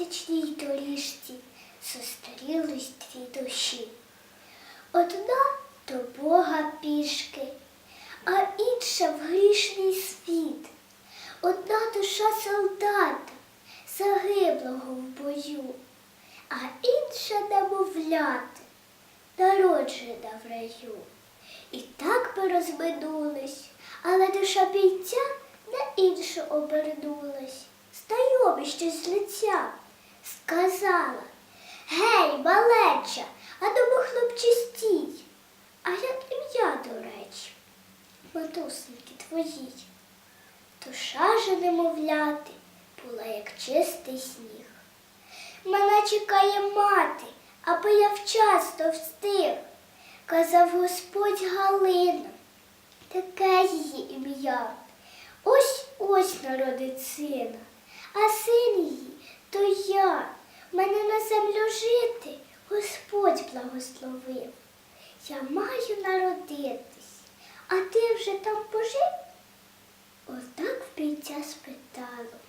місячній доріжці зустрілись дві душі. Одна до Бога пішки, а інша в грішний світ. Одна душа солдата, загиблого в бою, а інша немовляти, народжена в раю. І так би розминулись, але душа бійця на іншу обернулась. Знайомище з лиця сказала Гей, малеча, а тому хлопче стій. А як ім'я, до речі, матусеньки твоїй. Душа же немовляти була, як чистий сніг. Мене чекає мати, аби я вчасно встиг, казав Господь Галина, таке її ім'я. Ось ось народить сина, а син її то я. Мене на землю жити Господь благословив. Я маю народитись, а ти вже там пожив? Отак в бійця спитало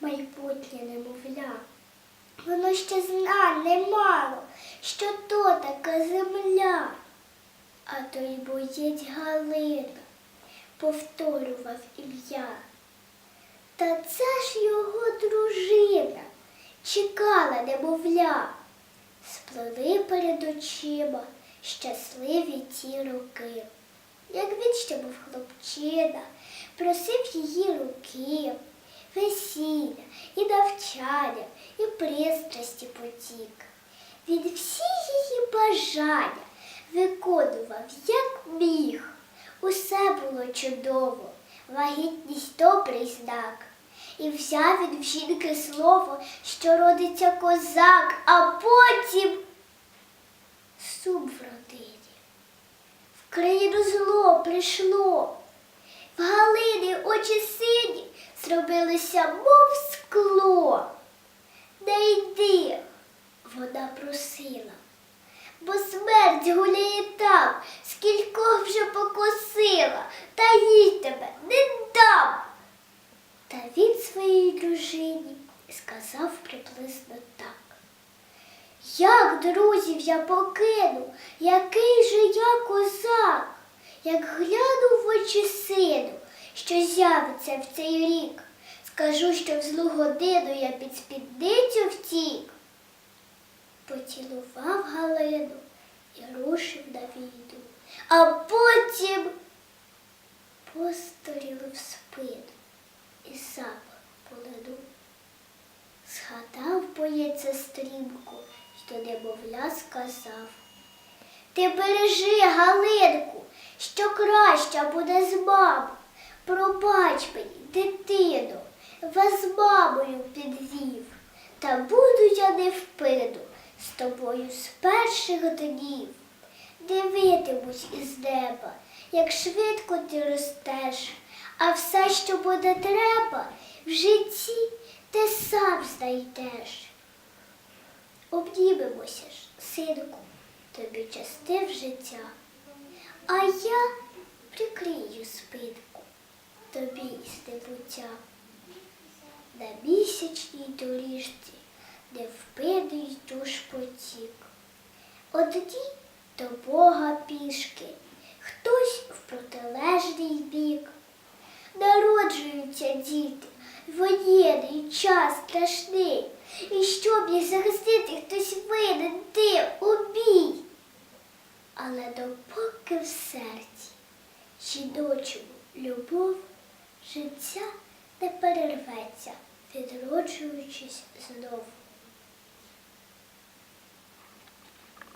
майбутнє немовля. Воно ще зна немало, що то така земля. А той боєць Галина повторював ім'я. Та це ж його дружина чекала немовля. Сплили перед очима щасливі ті роки. Як він ще був хлопчина, просив її руки, весілля і навчання, і пристрасті потік. Він всі її бажання виконував, як міг. Усе було чудово, вагітність добрий знак. І взяв він в жінки слово, що родиться козак, а потім сум в родині. В країну зло прийшло. В Галини очі сині зробилися, мов скло. Не йди, вона просила, бо смерть гуляє там, скількох вже покосила, та їй тебе не дружині сказав приблизно так. Як друзів я покину, який же я козак, як гляну в очі сину, що з'явиться в цей рік, скажу, що в злу годину я під спідницю втік. Поцілував Галину і рушив на війну, а потім посторіли в спину і запах полину. Згадав боєць стрімку, що немовля сказав. Ти бережи, Галинку, що краща буде з мамою. Пробач мені, дитину, вас з мамою підвів. Та буду я невпину з тобою з перших днів. Дивитимусь із неба, як швидко ти ростеш, а все, що буде треба, в житті ти сам знайдеш. Обнімемося ж, синку, тобі частив життя, а я прикрию спинку тобі із небуття. На місячній доріжці невпинний душ потік. Одні до Бога пішки, хтось в протилежний бік. Народжуються діти, воєнний час страшний, і щоб їх захистити, хтось вийде, ти убій. Але допоки в серці жіночому любов, життя не перерветься, відроджуючись знову.